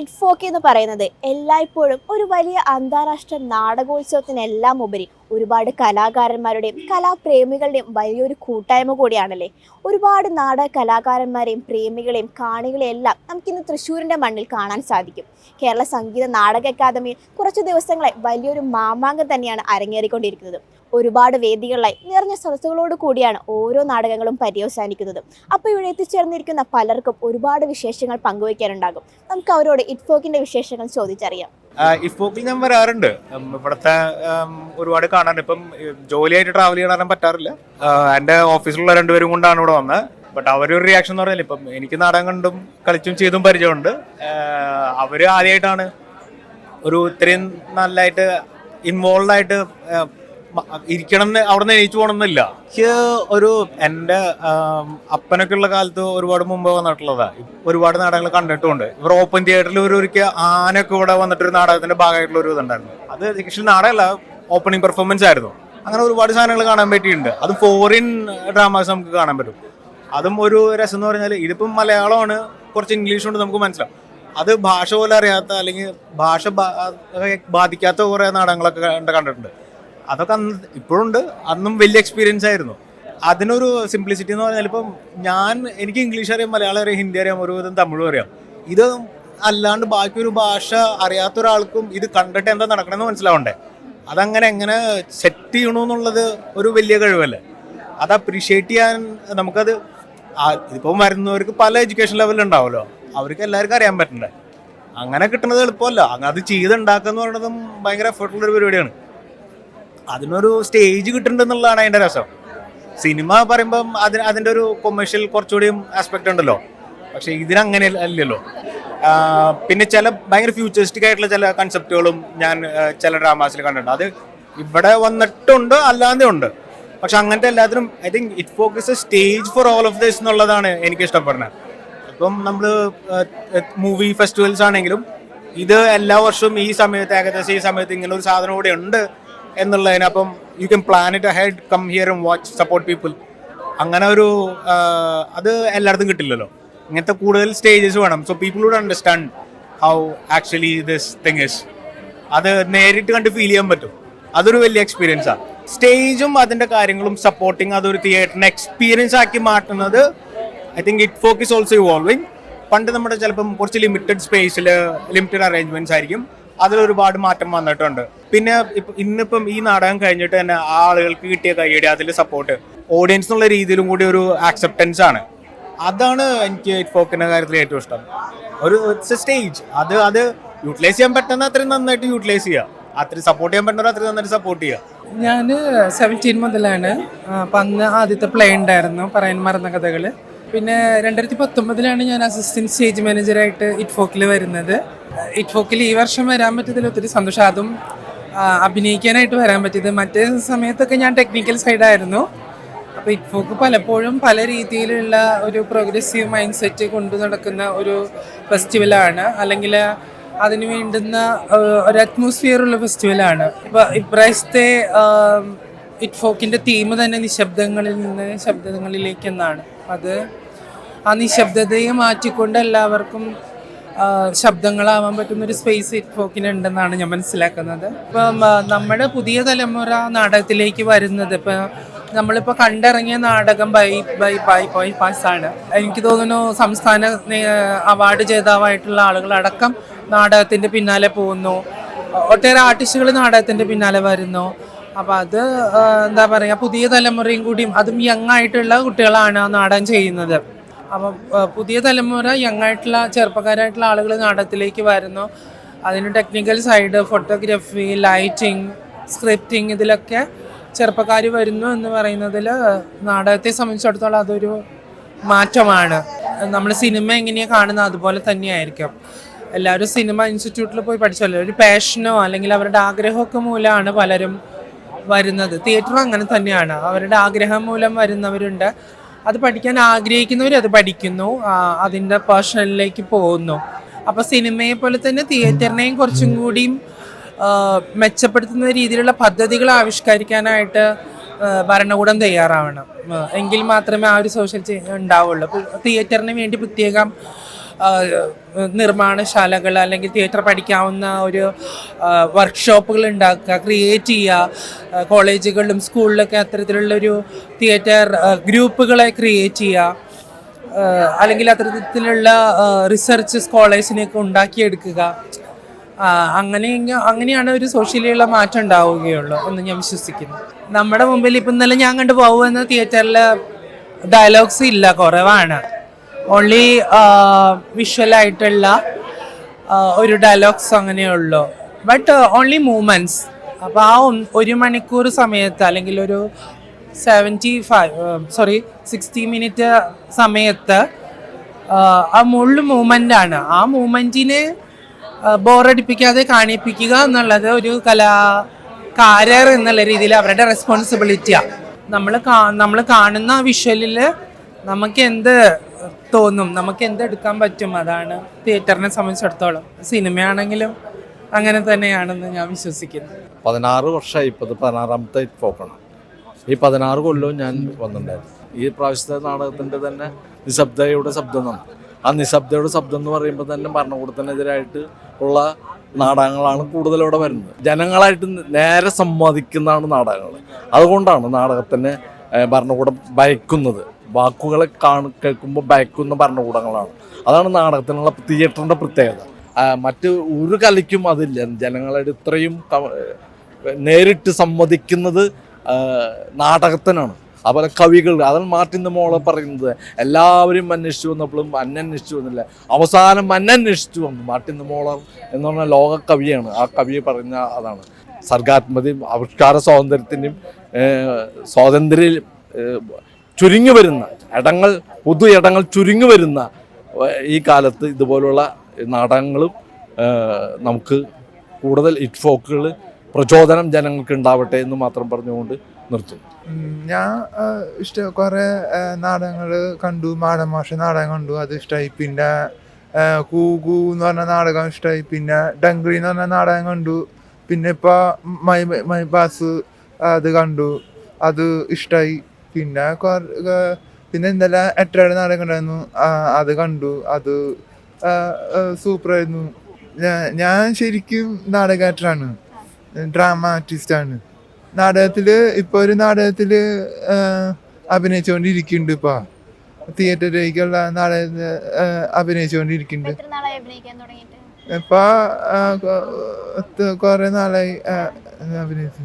ഇറ്റ്ഫോക്ക് എന്ന് പറയുന്നത് എല്ലായ്പ്പോഴും ഒരു വലിയ അന്താരാഷ്ട്ര നാടകോത്സവത്തിനെല്ലാം ഉപരി ഒരുപാട് കലാകാരന്മാരുടെയും കലാപ്രേമികളുടെയും വലിയൊരു കൂട്ടായ്മ കൂടിയാണല്ലേ? ഒരുപാട് നാടക കലാകാരന്മാരെയും പ്രേമികളെയും കാണികളെയും എല്ലാം നമുക്കിന്ന് തൃശ്ശൂരിന്റെ മണ്ണിൽ കാണാൻ സാധിക്കും. കേരള സംഗീത നാടക അക്കാദമിയിൽ കുറച്ച് ദിവസങ്ങളെ വലിയൊരു മാമാങ്കം തന്നെയാണ് അരങ്ങേറിക്കൊണ്ടിരിക്കുന്നത്. ഒരുപാട് വേദികളിലായി നിറഞ്ഞ സദസ്സുകളോട് കൂടിയാണ് ഓരോ നാടകങ്ങളും പര്യവസാനിക്കുന്നത്. അപ്പോൾ ഇവിടെ എത്തിച്ചേർന്നിരിക്കുന്ന പലർക്കും ഒരുപാട് വിശേഷങ്ങൾ പങ്കുവയ്ക്കാനുണ്ടാകും. നമുക്ക് അവരോട് ഇറ്റ്ഫോക്കിന്റെ വിശേഷങ്ങൾ ചോദിച്ചറിയാം. ഇഫോക്കിൽ ഞാൻ വരാറുണ്ട് ഇവിടുത്തെ ഒരുപാട് കാണാറുണ്ട്. ഇപ്പം ജോലിയായിട്ട് ട്രാവൽ ചെയ്യാൻ പറ്റാറില്ല. എന്റെ ഓഫീസിലുള്ള രണ്ടുപേരും കൊണ്ടാണ് ഇവിടെ വന്നത്. ബട്ട് അവരൊരു റിയാക്ഷൻ എന്ന് പറഞ്ഞാൽ ഇപ്പം എനിക്ക് നാടകം കണ്ടും കളിച്ചും ചെയ്തും പരിചയമുണ്ട്. അവർ ആദ്യമായിട്ടാണ് ഒരു ഇത്രയും നല്ലതായിട്ട് ഇൻവോൾവ് ആയിട്ട് ഇരിക്കണം എന്ന് അവിടെ നിന്ന് എണീച്ചു പോകണമെന്നില്ല. എനിക്ക് ഒരു എന്റെ അപ്പനൊക്കെ ഉള്ള കാലത്ത് ഒരുപാട് മുമ്പ് വന്നിട്ടുള്ളതാ. ഒരുപാട് നാടകങ്ങൾ കണ്ടിട്ടുമുണ്ട്. ഇവർ ഓപ്പൺ തിയേറ്ററിൽ ഒരു ഒരിക്കൽ ആനൊക്കെ ഇവിടെ വന്നിട്ടൊരു നാടകത്തിന്റെ ഭാഗമായിട്ടുള്ള ഒരു ഇതുണ്ടായിരുന്നു. അത് ആക്ച്വലി നാടകമല്ല ഓപ്പണിംഗ് പെർഫോമൻസ് ആയിരുന്നു. അങ്ങനെ ഒരുപാട് സാധനങ്ങൾ കാണാൻ പറ്റിയിട്ടുണ്ട്. അത് ഫോറിൻ ഡ്രാമാസ് നമുക്ക് കാണാൻ പറ്റും. അതും ഒരു രസം എന്ന് പറഞ്ഞാൽ ഇതിപ്പം മലയാളമാണ് കുറച്ച് ഇംഗ്ലീഷ് കൊണ്ട് നമുക്ക് മനസ്സിലാവും. അത് ഭാഷ പോലെ അറിയാത്ത അല്ലെങ്കിൽ ഭാഷ ബാധിക്കാത്ത കുറേ നാടകങ്ങളൊക്കെ കണ്ടിട്ടുണ്ട്. അതൊക്കെ അന്ന് ഇപ്പോഴുണ്ട്. അന്നും വലിയ എക്സ്പീരിയൻസ് ആയിരുന്നു. അതിനൊരു സിംപ്ലിസിറ്റി എന്ന് പറഞ്ഞാൽ ഇപ്പം ഞാൻ എനിക്ക് ഇംഗ്ലീഷ് അറിയാം മലയാളം അറിയാം ഹിന്ദി അറിയാം ഒരുവിധം തമിഴും അറിയാം. ഇത് അല്ലാണ്ട് ബാക്കിയൊരു ഒരു ഭാഷ അറിയാത്ത ഒരാൾക്കും ഇത് കണ്ടിട്ട് എന്താ നടക്കണമെന്ന് മനസ്സിലാവണ്ടേ? അതങ്ങനെ എങ്ങനെ സെറ്റ് ചെയ്യണമെന്നുള്ളത് ഒരു വലിയ കഴിവല്ലേ? അത് അപ്രീഷിയേറ്റ് ചെയ്യാൻ നമുക്കത് ഇതിപ്പോൾ ഇതിപ്പം വരുന്നവർക്ക് പല എഡ്യൂക്കേഷൻ ലെവലിൽ ഉണ്ടാവുമല്ലോ അവർക്ക് എല്ലാവർക്കും അറിയാൻ പറ്റണ്ടേ? അങ്ങനെ കിട്ടുന്നത് എളുപ്പമല്ല. അത് ചെയ്തുണ്ടാക്കുക എന്ന് പറയുന്നതും ഭയങ്കര എഫേർട്ടുള്ള ഒരു പരിപാടിയാണ്. അതിനൊരു സ്റ്റേജ് കിട്ടുന്നുണ്ടെന്നുള്ളതാണ് അതിന്റെ രസം. സിനിമ പറയുമ്പം അതിന് അതിന്റെ ഒരു കൊമേഴ്ഷ്യൽ കുറച്ചുകൂടിയും ആസ്പെക്ട് ഉണ്ടല്ലോ. പക്ഷെ ഇതിനങ്ങനെ അല്ലല്ലോ. പിന്നെ ചില ഭയങ്കര ഫ്യൂച്ചറിസ്റ്റിക് ആയിട്ടുള്ള ചില കൺസെപ്റ്റുകളും ഞാൻ ചില ഡ്രാമാസിൽ കണ്ടിട്ടുണ്ട്. അത് ഇവിടെ വന്നിട്ടുണ്ട് അല്ലാതെ ഉണ്ട്. പക്ഷെ അങ്ങനത്തെ എല്ലാത്തിനും I think it focus stage for all of this എന്നുള്ളതാണ് എനിക്ക് ഇഷ്ടപ്പെടുന്നത്. ഇപ്പം നമ്മൾ മൂവി ഫെസ്റ്റിവൽസ് ആണെങ്കിലും ഇത് എല്ലാ വർഷവും ഈ സമയത്ത് ഏകദേശം ഈ സമയത്ത് ഇങ്ങനെ ഒരു സാധനം കൂടെ ഉണ്ട്. എന്നുള്ളതിന് അപ്പം you can plan it head come here and watch support people അങ്ങനെ ഒരു അത് എല്ലായിടത്തും കിട്ടില്ലല്ലോ. ഇങ്ങനത്തെ കൂടുതൽ സ്റ്റേജസ് വേണം. So people would understand how actually this thing is അത് നേരിട്ട് കണ്ട് ഫീൽ ചെയ്യാൻ പറ്റും. അതൊരു വലിയ എക്സ്പീരിയൻസാണ് സ്റ്റേജും അതിന്റെ കാര്യങ്ങളും സപ്പോർട്ടിങ് അതൊരു തിയേറ്ററിനെ എക്സ്പീരിയൻസ് ആക്കി മാറ്റുന്നത് I think it focus also evolving പണ്ട് നമ്മുടെ ചിലപ്പം കുറച്ച് ലിമിറ്റഡ് സ്പേസിൽ ലിമിറ്റഡ് അറേഞ്ച്മെന്റ്സ് ആയിരിക്കും. അതിൽ ഒരുപാട് മാറ്റം വന്നിട്ടുണ്ട്. പിന്നെ ഇന്നിപ്പം ഈ നാടകം കഴിഞ്ഞിട്ട് തന്നെ ആ ആളുകൾക്ക് കിട്ടിയ കൈയടി അതിൽ സപ്പോർട്ട് ഓഡിയൻസ് എന്നുള്ള രീതിയിലും കൂടി ഒരു ആക്സെപ്റ്റൻസ് ആണ്. അതാണ് എനിക്ക് ഫോക്കിന്റെ കാര്യത്തിൽ ഏറ്റവും ഇഷ്ടം. ഒരു സ്റ്റേജ് അത് അത് യൂട്ടിലൈസ് ചെയ്യാൻ പറ്റുന്ന അത്രയും നന്നായിട്ട് യൂട്ടിലൈസ് ചെയ്യുക അത്രയും സപ്പോർട്ട് ചെയ്യാൻ പറ്റുന്നവർ അത്രയും നന്നായിട്ട് സപ്പോർട്ട് ചെയ്യുക ഞാൻ സെവന്റീൻ മുതലാണ് അപ്പം അന്ന് ആദ്യത്തെ പ്ലേ ഉണ്ടായിരുന്നു പറയാൻ മറന്ന കഥകൾ പിന്നെ രണ്ടായിരത്തി പത്തൊമ്പതിലാണ് ഞാൻ അസിസ്റ്റന്റ് സ്റ്റേജ് മാനേജറായിട്ട് ഇറ്റ്ഫോക്കിൽ വരുന്നത്. ഇറ്റ്ഫോക്കിൽ ഈ വർഷം വരാൻ പറ്റിയതിൽ ഒത്തിരി സന്തോഷം. അതും അഭിനയിക്കാനായിട്ട് വരാൻ പറ്റിയത്. മറ്റേ സമയത്തൊക്കെ ഞാൻ ടെക്നിക്കൽ സൈഡായിരുന്നു അപ്പോൾ ഇപ്പോക്ക് പലപ്പോഴും പല രീതിയിലുള്ള ഒരു പ്രോഗ്രസീവ് മൈൻഡ് സെറ്റ് കൊണ്ടു നടക്കുന്ന ഒരു ഫെസ്റ്റിവലാണ് അല്ലെങ്കിൽ അതിന് വേണ്ടുന്ന ഒരു അറ്റ്മോസ്ഫിയർ ഉള്ള ഫെസ്റ്റിവലാണ് ഇപ്പോൾ ഇപ്രാവശ്യത്തെ ഇറ്റ്ഫോക്കിന്റെ തീം തന്നെ നിശബ്ദങ്ങളിൽ നിന്ന് ശബ്ദങ്ങളിലേക്ക് എന്നാണ് അത് ആ നിശബ്ദതയെ മാറ്റിക്കൊണ്ട് എല്ലാവർക്കും ശബ്ദങ്ങളാവാൻ പറ്റുന്ന ഒരു സ്പേസ് ഇറ്റ്ഫോക്കിന് ഉണ്ടെന്നാണ് ഞാൻ മനസ്സിലാക്കുന്നത്. ഇപ്പം നമ്മുടെ പുതിയ തലമുറ നാടകത്തിലേക്ക് വരുന്നത് ഇപ്പം നമ്മളിപ്പോൾ കണ്ടിറങ്ങിയ നാടകം bye bye bye bye pass ആണ്. എനിക്ക് തോന്നുന്നു സംസ്ഥാന അവാർഡ് ജേതാവായിട്ടുള്ള ആളുകളടക്കം നാടകത്തിന്റെ പിന്നാലെ പോകുന്നു. ഒട്ടേറെ ആർട്ടിസ്റ്റുകൾ നാടകത്തിന്റെ പിന്നാലെ വരുന്നു. അപ്പോൾ അത് എന്താ പറയുക പുതിയ തലമുറയും കൂടിയും അതും യങ് ആയിട്ടുള്ള കുട്ടികളാണ് ആ നാടകം ചെയ്യുന്നത്. അപ്പം പുതിയ തലമുറ യങ് ആയിട്ടുള്ള ചെറുപ്പക്കാരായിട്ടുള്ള ആളുകൾ നാടകത്തിലേക്ക് വരുന്നു. അതിന് technical side photography lighting scripting ഇതിലൊക്കെ ചെറുപ്പക്കാർ വരുന്നു എന്ന് പറയുന്നതിൽ നാടകത്തെ സംബന്ധിച്ചിടത്തോളം അതൊരു മാറ്റമാണ്. നമ്മൾ സിനിമ എങ്ങനെയാണ് കാണുന്നത് അതുപോലെ തന്നെയായിരിക്കും. എല്ലാവരും സിനിമ ഇൻസ്റ്റിറ്റ്യൂട്ടിൽ പോയി പഠിച്ചല്ലോ ഒരു പാഷനോ അല്ലെങ്കിൽ അവരുടെ ആഗ്രഹമൊക്കെ മൂലമാണ് പലരും വരുന്നത്. തിയേറ്ററും അങ്ങനെ തന്നെയാണ്. അവരുടെ ആഗ്രഹം മൂലം വരുന്നവരുണ്ട്. അത് പഠിക്കാൻ ആഗ്രഹിക്കുന്നവർ അത് പഠിക്കുന്നു അതിന്റെ പേഴ്സണലിലേക്ക് പോകുന്നു. അപ്പോൾ സിനിമയെ പോലെ തന്നെ തിയേറ്ററിനെയും കുറച്ചും കൂടിയും മെച്ചപ്പെടുത്തുന്ന രീതിയിലുള്ള പദ്ധതികൾ ആവിഷ്കരിക്കാനായിട്ട് ഭരണകൂടം തയ്യാറാവണം. എങ്കിൽ മാത്രമേ ആ ഒരു സോഷ്യൽ ഉണ്ടാവുള്ളൂ. തിയേറ്ററിന് വേണ്ടി പ്രത്യേകം നിർമ്മാണശാലകൾ അല്ലെങ്കിൽ തിയേറ്റർ പഠിക്കാവുന്ന ഒരു വർക്ക്ഷോപ്പുകൾ ഉണ്ടാക്കുക ക്രിയേറ്റ് ചെയ്യുക. കോളേജുകളിലും സ്കൂളിലൊക്കെ അത്തരത്തിലുള്ളൊരു തിയേറ്റർ ഗ്രൂപ്പുകളെ ക്രിയേറ്റ് ചെയ്യുക. അല്ലെങ്കിൽ അത്തരത്തിലുള്ള റിസർച്ച് സ്കോളേഴ്സിനെയൊക്കെ ഉണ്ടാക്കിയെടുക്കുക. അങ്ങനെ അങ്ങനെയാണ് ഒരു സോഷ്യലിയുള്ള മാറ്റം ഉണ്ടാവുകയുള്ളൂ എന്ന് ഞാൻ വിശ്വസിക്കുന്നു. നമ്മുടെ മുമ്പിൽ ഇപ്പം ഇന്നലെ ഞാൻ കണ്ടു പോകുമെന്ന് തിയേറ്ററിൽ ഡയലോഗ്സ് ഇല്ല കുറവാണ്. ഓൺലി വിഷ്വലായിട്ടുള്ള ഒരു ഡയലോഗ്സ് അങ്ങനെയുള്ളൂ ബട്ട് ഓൺലി മൂമെന്റ്സ് അപ്പോൾ ആ ഒരു മണിക്കൂർ സമയത്ത് അല്ലെങ്കിൽ ഒരു seventy five sorry sixty minute സമയത്ത് ആ മുള്ളു മൂമെന്റ് ആണ്. ആ മൂമെന്റിനെ ബോറടിപ്പിക്കാതെ കാണിപ്പിക്കുക എന്നുള്ളത് ഒരു കലാകാരർ എന്നുള്ള രീതിയിൽ അവരുടെ റെസ്പോൺസിബിലിറ്റിയാണ് നമ്മൾ നമ്മൾ കാണുന്ന വിഷ്വലിൽ നമുക്ക് എന്ത് തോന്നും. നമുക്ക് എന്തെടുക്കാൻ പറ്റും? അതാണ് തിയേറ്ററിനെ സംബന്ധിച്ചിടത്തോളം. സിനിമയാണെങ്കിലും അങ്ങനെ തന്നെയാണെന്ന് ഞാൻ വിശ്വസിക്കുന്നു. പതിനാറ് വർഷമായി ഇപ്പോൾ പതിനാറാമത്തെ പോക്കണം. ഈ പതിനാറ് കൊല്ലവും ഞാൻ വന്നിട്ടുണ്ടായിരുന്നു. ഈ പ്രാവശ്യത്തെ നാടകത്തിന്റെ തന്നെ നിശബ്ദയുടെ ശബ്ദം എന്നാണ് ആ നിശബ്ദയുടെ ശബ്ദം എന്ന് പറയുമ്പോൾ തന്നെ ഭരണകൂടത്തിനെതിരായിട്ട് ഉള്ള നാടകങ്ങളാണ് കൂടുതൽ ഇവിടെ വരുന്നത്. ജനങ്ങളായിട്ട് നേരെ സംവദിക്കുന്നതാണ് നാടകങ്ങൾ. അതുകൊണ്ടാണ് നാടകത്തിന് ഭരണകൂടം ഭയക്കുന്നത്. വാക്കുകളെ കാണു കേൾക്കുമ്പോൾ ഭയക്കുന്ന ഭരണകൂടങ്ങളാണ്. അതാണ് നാടകത്തിനുള്ള തിയേറ്ററിന്റെ പ്രത്യേകത. മറ്റ് ഒരു കലയ്ക്കും അതില്ല. ജനങ്ങളുടെ ഇത്രയും നേരിട്ട് സമ്മതിക്കുന്നത് നാടകത്തിനാണ്. അതുപോലെ കവികൾ അതാണ് മാർട്ടിൻ മോളെ പറയുന്നത്. എല്ലാവരും അന്വേഷിച്ചു വന്നപ്പോഴും അന്വേഷിച്ചു വന്നില്ല. അവസാനം അന്വേഷിച്ചു വന്നു. മാർട്ടിൻ മോളർ എന്ന് പറഞ്ഞ ലോക കവിയാണ്. ആ കവി പറഞ്ഞ അതാണ്. സർഗാത്മതയും ആവിഷ്കാര സ്വാതന്ത്ര്യത്തിന്റെയും സ്വാതന്ത്ര്യം ചുരുങ്ങി വരുന്ന ഇടങ്ങൾ പൊതു ഇടങ്ങൾ ചുരുങ്ങി വരുന്ന ഈ കാലത്ത് ഇതുപോലുള്ള നാടകങ്ങളും നമുക്ക് കൂടുതൽ ഇറ്റ് ഫോക്കുകൾ പ്രചോദനം ജനങ്ങൾക്ക് ഉണ്ടാവട്ടെ എന്ന് മാത്രം പറഞ്ഞുകൊണ്ട് നിർത്തും ഞാൻ ഇഷ്ട കുറെ നാടകങ്ങൾ കണ്ടു മാടമാഷ നാടകം കണ്ടു അത് ഇഷ്ടമായി പിന്നെ ആ, കൂ കൂ എന്ന് പറഞ്ഞ നാടകം ഇഷ്ടമായി പിന്നെ ഡംഗ്രി എന്ന് പറഞ്ഞ നാടകം കണ്ടു. പിന്നെ ഇപ്പൊ മൈ മൈ ബാസ് അത് കണ്ടു. അത് ഇഷ്ടമായി പിന്നെ പിന്നെ ഇന്നലെ എട്ടരയുടെ നാടകം ഉണ്ടായിരുന്നു അത് കണ്ടു. അത് സൂപ്പറായിരുന്നു. ഞാൻ ശരിക്കും നാടക ആക്ടറാണ് ഡ്രാമ ആർട്ടിസ്റ്റാണ്. നാടകത്തിൽ ഇപ്പൊ ഒരു നാടകത്തിൽ ആ, അഭിനയിച്ചുകൊണ്ടിരിക്കുന്നുണ്ട് ഇപ്പൊ. തിയേറ്ററിലേക്കുള്ള നാടകത്തിൽ അഭിനയിച്ചുകൊണ്ടിരിക്കുന്നുണ്ട് ഇപ്പൊ കൊറേ നാളായി അഭിനയിച്ചു.